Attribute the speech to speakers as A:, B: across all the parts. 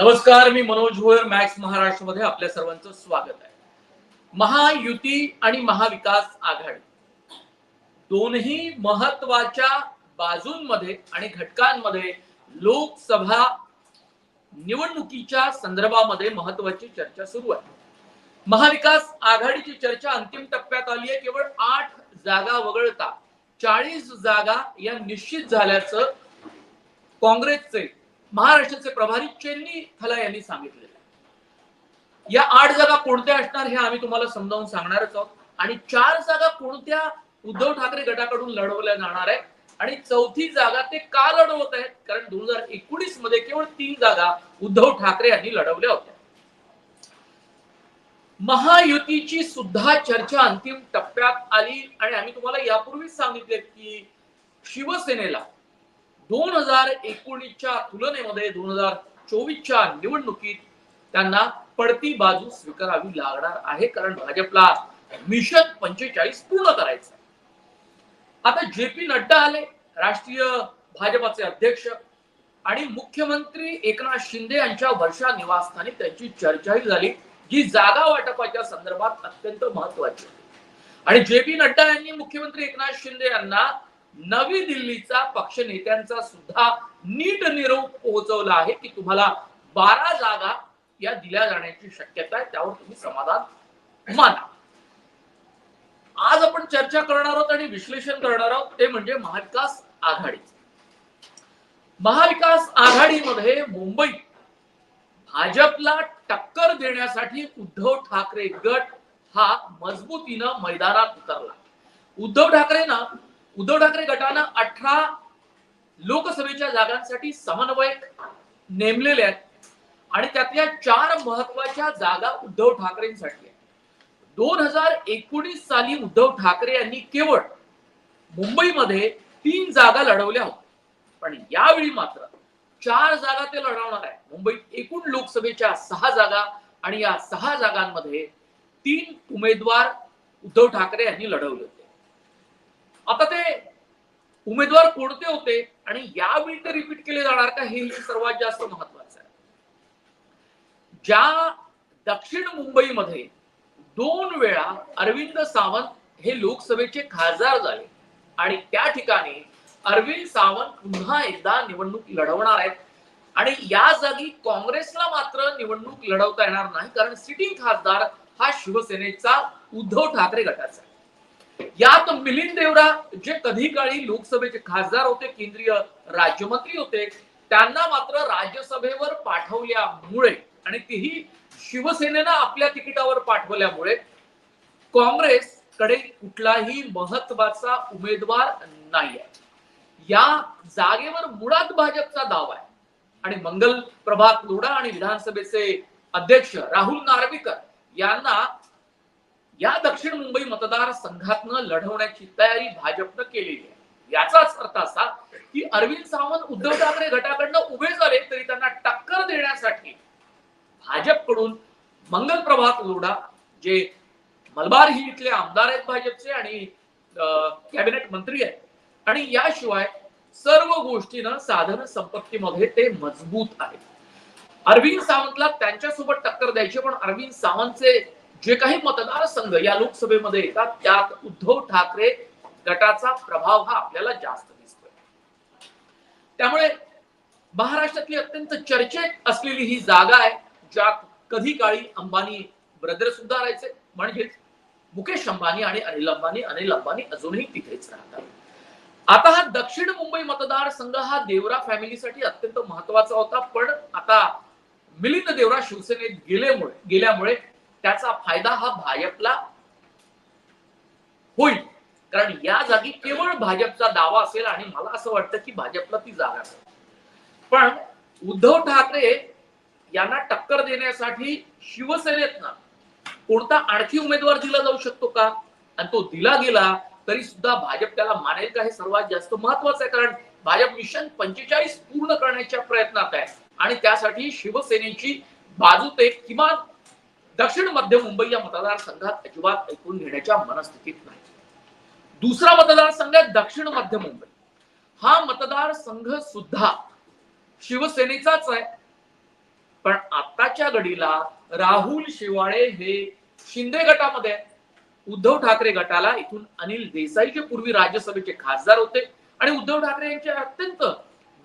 A: नमस्कार मी मनोज भोयर मॅक्स महाराष्ट्रमध्ये आपल्या सर्वांचं स्वागत आहे. महायुती आणि महाविकास आघाडी दोन्ही महत्त्वाच्या बाजूंमध्ये आणि घटकांमध्ये लोकसभा निवडणुकीच्या संदर्भामध्ये महत्वाची चर्चा सुरू आहे. महाविकास आघाडीची चर्चा अंतिम टप्प्यात आली आहे. केवळ आठ जागा वगळता चाळीस जागा या निश्चित झाल्याचं काँग्रेसचे महाराष्ट्राचे प्रभारी चेन्नी थला यांनी सांगितलेलं आहे. या आठ जागा कोणत्या असणार हे आम्ही तुम्हाला समजावून सांगणारच आहोत. आणि चार जागा कोणत्या उद्धव ठाकरे गटाकडून लढवल्या जाणार आहे आणि चौथी जागा ते का लढवत आहेत? कारण दोन हजार एकोणीसमध्ये केवळ तीन जागा उद्धव ठाकरे यांनी लढवल्या होत्या. महायुतीची सुद्धा चर्चा अंतिम टप्प्यात आली आणि आम्ही तुम्हाला यापूर्वीच सांगितले की शिवसेनेला दोन हजार एकोणीसच्या तुलनेमध्ये दोन हजार चोवीसच्या निवडणुकीत त्यांना पडती बाजू स्वीकारावी लागणार आहे. कारण भाजपला मिशन पंचेचाळीस पूर्ण करायचं आता जे पी नड्डा आले राष्ट्रीय भाजपाचे अध्यक्ष आणि मुख्यमंत्री एकनाथ शिंदे यांच्या वर्षा निवासस्थानी त्यांची चर्चाही झाली जी जागा वाटपाच्या संदर्भात अत्यंत महत्वाची आणि जे पी नड्डा यांनी मुख्यमंत्री एकनाथ शिंदे यांना नवी दिल्लीचा पक्ष नेत्यांचा सुद्धा नीट निरोप पोहोचवला आहे की तुम्हाला बारा जागा या दिल्या जाण्याची शक्यता आहे त्यावर तुम्ही समाधान माना. आज आपण चर्चा करणार आहोत आणि विश्लेषण करणार आहोत ते म्हणजे महाविकास आघाडी. महाविकास आघाडीमध्ये मुंबई भाजपला टक्कर देण्यासाठी उद्धव ठाकरे गट हा मजबूतीनं मैदानात उतरला. उद्धव ठाकरेंना उद्धव ठाकरे गटानं अठरा लोकसभेच्या जागांसाठी समन्वयक नेमलेले आहेत आणि त्यातल्या चार महत्त्वाच्या जागा उद्धव ठाकरेंसाठी आहेत. दोन हजार एकोणीस साली उद्धव ठाकरे यांनी केवळ मुंबईमध्ये तीन जागा लढवल्या होत्या. पण यावेळी मात्र चार जागा ते लढवणार आहे मुंबईत एकूण लोकसभेच्या सहा जागा आणि या सहा जागांमध्ये तीन उमेदवार उद्धव ठाकरे यांनी लढवले होते. आता ते उमेदवार कोणते होते आणि यावेळी ते रिपीट केले जाणार का हे सर्वात जास्त महत्वाचं आहे. ज्या दक्षिण मुंबईमध्ये दोन वेळा अरविंद सावंत हे लोकसभेचे खासदार झाले आणि त्या ठिकाणी अरविंद सावंत पुन्हा एकदा निवडणूक लढवणार आहेत. आणि या जागी काँग्रेसला मात्र निवडणूक लढवता येणार नाही कारण सिटिंग खासदार हा शिवसेनेचा उद्धव ठाकरे गटाचा आहे. यात मिलिंद देवरा जे कधी काळी लोकसभेचे खासदार होते केंद्रीय राज्यमंत्री होते त्यांना मात्र राज्यसभेवर पाठवल्यामुळे आणि तीही शिवसेनेनं आपल्या तिकिटावर पाठवल्यामुळे काँग्रेस कडे कुठलाही महत्त्वाचा उमेदवार नाही आहे या जागेवर मुळात भाजपचा दावा आहे. आणि मंगल प्रभात लोढा आणि विधानसभेचे अध्यक्ष राहुल नार्वेकर यांना या दक्षिण मुंबई मतदारसंघातनं लढवण्याची तयारी भाजपनं केलेली आहे. याचाच अर्थ असा की अरविंद सावंत उद्धव ठाकरे गटाकडनं उभे झाले तरी त्यांना टक्कर देण्यासाठी भाजपकडून मंगल प्रभात लोढा जे मलबार ही इथले आमदार आहेत भाजपचे आणि कॅबिनेट मंत्री आहेत. आणि याशिवाय सर्व गोष्टीनं साधन संपत्तीमध्ये ते मजबूत आहेत. अरविंद सावंतला त्यांच्यासोबत टक्कर द्यायची पण अरविंद सावंतचे जे काही मतदारसंघ या लोकसभेमध्ये येतात त्यात उद्धव ठाकरे गटाचा प्रभाव हा आपल्याला जास्त दिसतोय. त्यामुळे महाराष्ट्रातली अत्यंत चर्चेत असलेली ही जागा आहे ज्यात कधी काळी अंबानी ब्रदर सुद्धा राहायचे म्हणजेच मुकेश अंबानी आणि अनिल अंबानी अनिल अंबानी अजूनही तिथेच राहतात. आता हा दक्षिण मुंबई मतदारसंघ हा देवरा फॅमिलीसाठी अत्यंत महत्त्वाचा होता पण आता मिलिंद देवरा शिवसेनेत गेल्यामुळे गेल्यामुळे त्याचा फायदा हा भाजपला होईल. कारण या जागी केवळ भाजपचा दावा असेल आणि मला असं वाटतं की भाजपला ती जागा पण उद्धव ठाकरे यांना टक्कर देण्यासाठी शिवसेनेतनं कोणता आणखी उमेदवार दिला जाऊ शकतो का? आणि तो दिला गेला तरी सुद्धा भाजप त्याला मानेल का हे सर्वात जास्त महत्वाचं आहे. कारण भाजप मिशन पंचेचाळीस पूर्ण करण्याच्या प्रयत्नात आहे. आणि त्यासाठी शिवसेनेची बाजू ते किमान दक्षिण मध्य मुंबई या मतदारसंघात अजिबात ऐकून घेण्याच्या मनस्थितीत नाही. दुसरा मतदारसंघ आहे दक्षिण मध्य मुंबई. हा मतदारसंघ सुद्धा शिवसेनेचाच आहे. पण आताच्या घडीला राहुल शिवाळे हे शिंदे गटामध्ये उद्धव ठाकरे गटाला इथून अनिल देसाई जे पूर्वी राज्यसभेचे खासदार होते आणि उद्धव ठाकरे यांचे अत्यंत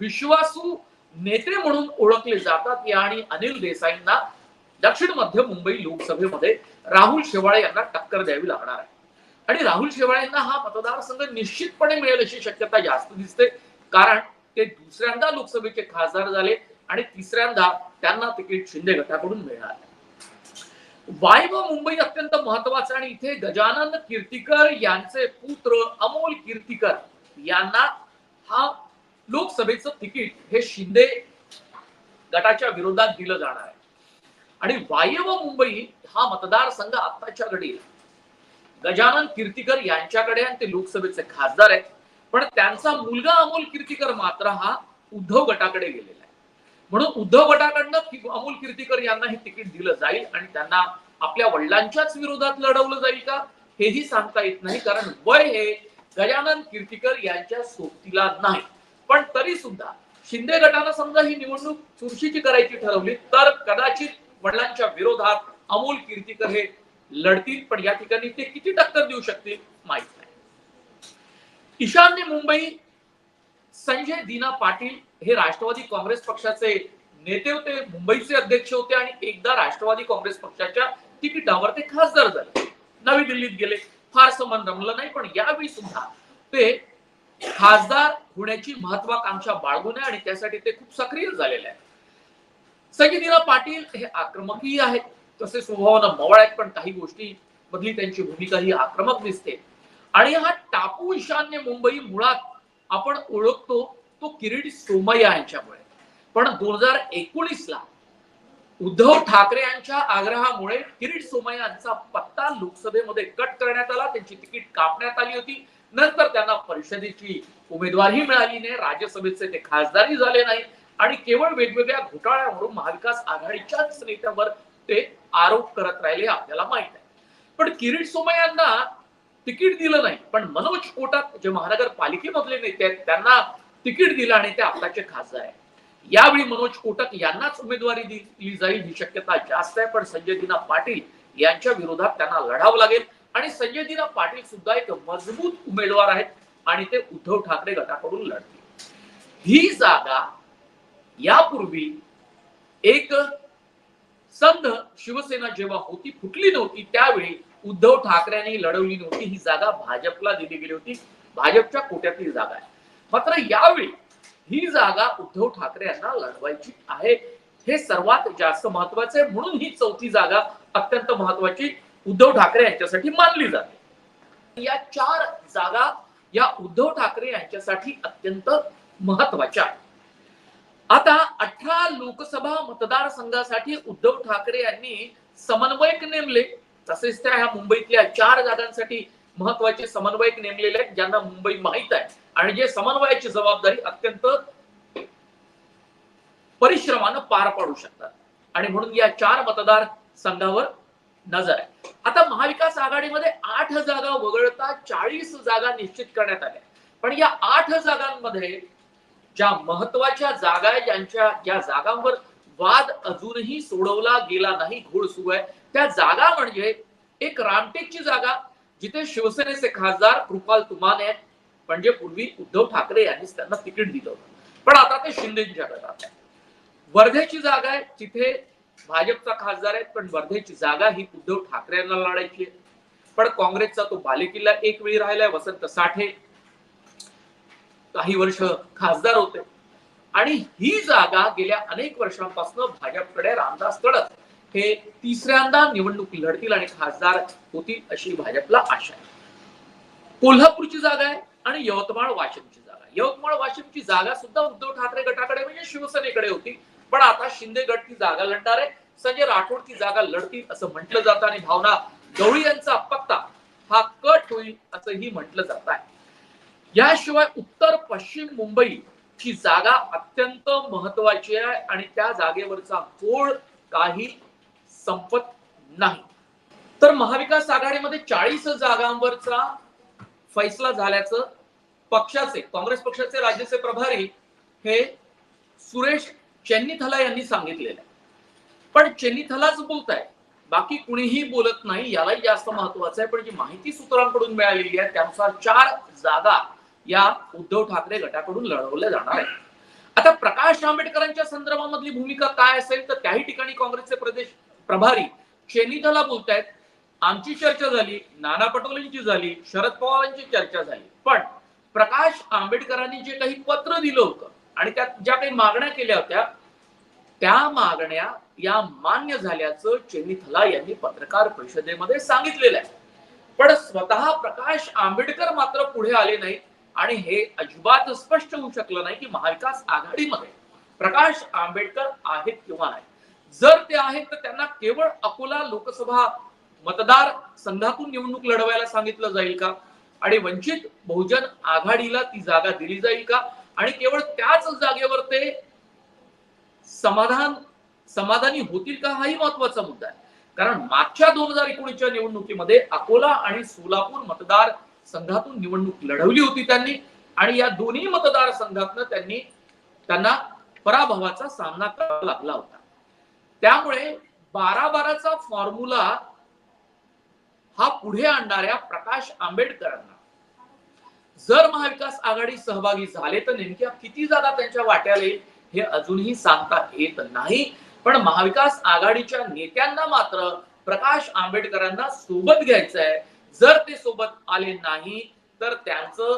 A: विश्वासू नेते म्हणून ओळखले जातात. या आणि अनिल देसाईंना दक्षिण मध्य मुंबई लोकसभेमध्ये राहुल शेवाळे यांना टक्कर द्यावी लागणार आहे. आणि राहुल शेवाळे यांना हा मतदारसंघ निश्चितपणे मिळेल अशी शक्यता जास्त दिसते. कारण ते दुसऱ्यांदा लोकसभेचे खासदार झाले आणि तिसऱ्यांदा त्यांना तिकीट शिंदे गटाकडून मिळणार. वाय व मुंबई अत्यंत महत्वाचं आणि इथे गजानन कीर्तीकर यांचे पुत्र अमोल कीर्तीकर यांना हा लोकसभेचं तिकीट हे शिंदे गटाच्या विरोधात दिलं जाणार आहे. आणि वाय व मुंबई हा मतदारसंघ आत्ताच्या घडी. गजानन कीर्तीकर यांच्याकडे आणि ते लोकसभेचे खासदार आहेत. पण त्यांचा मुलगा अमोल कीर्तीकर मात्र हा उद्धव गटाकडे गेलेला आहे. म्हणून उद्धव गटाकडनं कि- अमोल कीर्तीकर यांना हे तिकीट दिलं जाईल आणि त्यांना आपल्या वडिलांच्याच विरोधात लढवलं जाईल का हेही सांगता येत नाही. कारण वय हे गजानन कीर्तीकर यांच्या सोबतीला नाही. पण तरी सुद्धा शिंदे गटानं समजा ही निवडणूक चुरशीची करायची ठरवली तर कदाचित वडिलांच्या विरोधात अमोल कीर्तीकर हे लढतील पण या ठिकाणी ते किती टक्कर देऊ शकतील माहीत नाही. ईशान्य मुंबई संजय दीना पाटील हे राष्ट्रवादी काँग्रेस पक्षाचे नेते होते मुंबईचे अध्यक्ष होते आणि एकदा राष्ट्रवादी काँग्रेस पक्षाच्या तिकिटावर ते खासदार झाले. नवी दिल्लीत गेले. फारसं मन रमलं नाही पण यावेळी सुद्धा ते खासदार होण्याची महत्वाकांक्षा बाळगून आहे आणि त्यासाठी ते खूप सक्रिय झालेले आहेत. संजय पाटील हे आक्रमकही आहेत. तसे स्वभावानं मवळ आहेत पण काही गोष्टी मधली त्यांची भूमिका ही आक्रमक दिसते. आणि हा टापू ईशान्य मुंबई मुळात आपण ओळखतो तो किरीट सोमय्या यांच्यामुळे. पण दोन हजार एकोणीस ला उद्धव ठाकरे यांच्या आग्रहामुळे किरीट सोमय्या यांचा पत्ता लोकसभेमध्ये कट करण्यात आला. त्यांची तिकीट कापण्यात आली होती. नंतर त्यांना परिषदेची उमेदवारही मिळाली नाही. राज्यसभेचे ते खासदारही झाले नाही. आणि केवळ वेगवेगळ्या घोटाळ्यावरून महाविकास आघाडीच्याच नेत्यावर ते आरोप करत राहिले आपल्याला माहीत आहे. पण किरीट सोमय्यांना तिकीट दिलं नाही. पण मनोज कोटात जे महानगरपालिकेमधले नेते आहेत त्यांना तिकीट दिलं आणि ते आताचे खासदार आहेत. यावेळी मनोज कोटक यांनाच उमेदवारी दिली जाईल ही शक्यता जास्त आहे पण संजय दिना पाटील यांच्या विरोधात त्यांना लढावं लागेल. आणि संजय दिना पाटील सुद्धा एक मजबूत उमेदवार आहेत आणि ते उद्धव ठाकरे गटाकडून लढतील. ही जागा यापूर्वी एक संघ शिवसेना जेव्हा होती फुटली नव्हती त्यावेळी उद्धव ठाकरेंनी लढवली नव्हती. ही जागा भाजपला दिली गेली होती. भाजपच्या कोट्यातील जागा आहे. मात्र यावेळी ही जागा उद्धव ठाकरे यांना लढवायची आहे. हे सर्वात जास्त महत्वाचं आहे. म्हणून ही चौथी जागा अत्यंत महत्वाची उद्धव ठाकरे यांच्यासाठी मानली जाते. या चार जागा या उद्धव ठाकरे यांच्यासाठी अत्यंत महत्त्वाच्या आहेत. आता अठरा लोकसभा मतदारसंघासाठी उद्धव ठाकरे यांनी समन्वयक नेमले. तसेच त्या ह्या मुंबईतल्या चार जागांसाठी महत्त्वाचे समन्वयक नेमलेले आहेत ज्यांना मुंबई माहीत आहे. आणि जे समन्वयाची जबाबदारी अत्यंत परिश्रमानं पार पाडू शकतात. आणि म्हणून या चार मतदार संघावर नजर आहे. आता महाविकास आघाडीमध्ये आठ जागा वगळता चाळीस जागा निश्चित करण्यात आल्या. पण या आठ जागांमध्ये ज्या महत्त्वाच्या जागा आहे ज्यांच्या ज्या जागांवर वाद अजूनही सोडवला गेला नाही घोळ सुरू आहे. त्या जागा म्हणजे एक रामटेकची जागा जिथे शिवसेनेचे खासदार कृपाल तुमाने आहेत. म्हणजे पूर्वी उद्धव ठाकरे यांनीच त्यांना तिकीट दिलं होतं. पण आता ते शिंदेच्या गटात आहे. वर्धेची जागा आहे जिथे भाजपचा खासदार आहे पण वर्धेची जागा ही उद्धव ठाकरे यांना लढायची आहे. पण काँग्रेसचा तो बालेकिल्ला एक वेळी राहिलाय वसंत साठे. काही वर्ष खासदार होते. आणि ही जागा गेल्या अनेक वर्षांपासून भाजपकडे रामदास तडस हे तिसऱ्यांदा निवडणूक लढतील आणि खासदार होतील अशी भाजपला आशा आहे. कोल्हापूरची जागा आहे आणि यवतमाळ वाशिमची जागा यवतमाळ वाशिमची जागा सुद्धा उद्धव ठाकरे गटाकडे म्हणजे शिवसेनेकडे होती. पण आता शिंदे गट ती जागा लढणार आहे. संजय राठोड ती जागा लढतील असं म्हटलं जातं आणि भावना गवळी यांचा पत्ता हा कट होईल असंही म्हटलं जात आहे. याशिवाय उत्तर पश्चिम मुंबई ही जागा अत्यंत महत्वाची आहे आणि त्या जागेवरचा गोळ काही संपत नाही. तर महाविकास आघाडीमध्ये चाळीस जागांवरचा फैसला झाल्याचं पक्षाचे काँग्रेस पक्षाचे राज्याचे प्रभारी हे सुरेश चेन्नीथला यांनी सांगितलेलं आहे. पण चेनिथलाच बोलताय बाकी कुणीही बोलत नाही यालाही जास्त महत्वाचं आहे. पण जी माहिती सूत्रांकडून मिळालेली आहे त्यानुसार चार जागा या उद्धव ठाकरे गटाकडून लढवल्या जाणार आहे. आता प्रकाश आंबेडकरांच्या संदर्भामधली भूमिका काय असेल तर त्याही ठिकाणी काँग्रेसचे प्रदेश प्रभारी चेनिथला बोलतायत. आमची चर्चा झाली नाना पटोलेंची झाली शरद पवारांची चर्चा झाली. पण प्रकाश आंबेडकरांनी जे काही पत्र दिलं होतं आणि त्यात ज्या काही मागण्या केल्या होत्या त्या मागण्या या मान्य झाल्याचं चेनिथला यांनी पत्रकार परिषदेमध्ये सांगितलेलं आहे. पण स्वतः प्रकाश आंबेडकर मात्र पुढे आले नाहीत. आणि हे अजिबात स्पष्ट होऊ शकलं नाही की महाविकास आघाडीमध्ये प्रकाश आंबेडकर आहेत किंवा नाही. जर ते आहेत तर त्यांना केवळ अकोला लोकसभा मतदार संघातून निवडणूक लढवायला सांगितलं जाईल का? आणि वंचित बहुजन आघाडीला ती जागा दिली जाईल का? आणि केवळ त्याच जागेवर ते समाधान समाधानी होतील का? हाही महत्त्वाचा मुद्दा आहे. कारण मागच्या दोन हजार एकोणीसच्या निवडणुकीमध्ये अकोला आणि सोलापूर मतदार संघातून निवडणूक लढवली होती त्यांनी आणि या दोन्ही मतदारसंघातनं त्यांनी त्यांना पराभवाचा सामना करावा लागला होता. त्यामुळे बारा बाराचा फॉर्म्युला हा पुढे आणणाऱ्या प्रकाश आंबेडकरांना. जर महाविकास आघाडी सहभागी झाले तर नेमक्या किती जागा त्यांच्या वाट्याला येईल हे अजूनही सांगता येत नाही. पण महाविकास आघाडीच्या नेत्यांना मात्र प्रकाश आंबेडकरांना सोबत घ्यायचं आहे जर ते सोबत आले नाही तर त्यांचं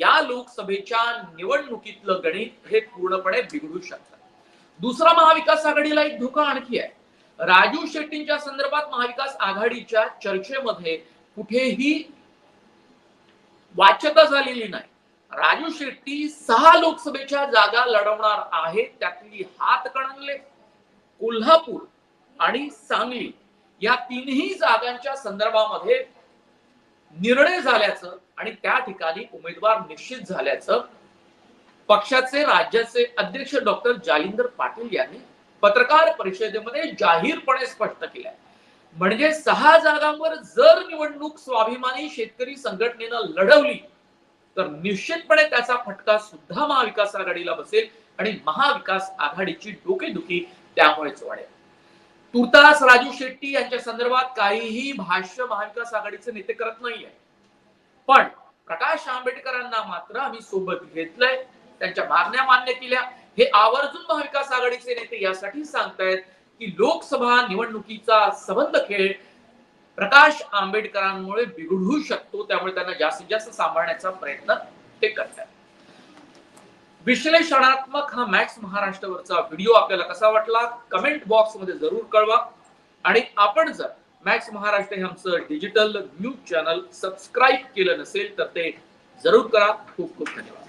A: या लोकसभेच्या निवडणुकीतलं गणित हे पूर्णपणे बिघडू शकतं. दुसरा महाविकास आघाडीला एक धोका आणखी आहे. राजू शेट्टींच्या संदर्भात महाविकास आघाडीच्या चर्चेमध्ये कुठेही वाच्यता झालेली नाही. राजू शेट्टी सहा लोकसभेच्या जागा लढवणार आहेत त्यातली हातकणंगले कोल्हापूर आणि सांगली या तीनही जागांच्या संदर्भामध्ये निर्णय झाल्याचं आणि त्या ठिकाणी उमेदवार निश्चित झाल्याचं पक्षाचे राज्याचे अध्यक्ष डॉक्टर जालिंदर पाटील यांनी पत्रकार परिषदेमध्ये जाहीरपणे स्पष्ट केलंय. म्हणजे सहा जागांवर जर निवडणूक स्वाभिमानी शेतकरी संघटनेनं लढवली तर निश्चितपणे त्याचा फटका सुद्धा महाविकास आघाडीला बसेल आणि महाविकास आघाडीची डोकेदुखी त्यामुळेच वाढेल. तुर्तास राजू शेट्टी यांच्या संदर्भात काहीही भाष्य महाविकास आघाडीचे नेते करत नाहीये. पण प्रकाश आंबेडकरांना मात्र आम्ही सोबत घेतलंय. त्यांच्या मागण्या मान्य केल्या. हे आवर्जून महाविकास आघाडीचे नेते यासाठी सांगतायत की लोकसभा निवडणुकीचा संबंध खेळ प्रकाश आंबेडकरांमुळे बिघडू शकतो. त्यामुळे त्यांना जास्तीत जास्त सांभाळण्याचा प्रयत्न ते करतात विश्लेषणात्मक हा मॅक्स महाराष्ट्रवरचा व्हिडिओ आपल्याला कसा वाटला? कमेंट बॉक्समध्ये जरूर कळवा. आणि आपण जर मॅक्स महाराष्ट्र हे आमचं डिजिटल न्यूज चॅनल सबस्क्राईब केलं नसेल तर ते जरूर करा. खूप खूप धन्यवाद.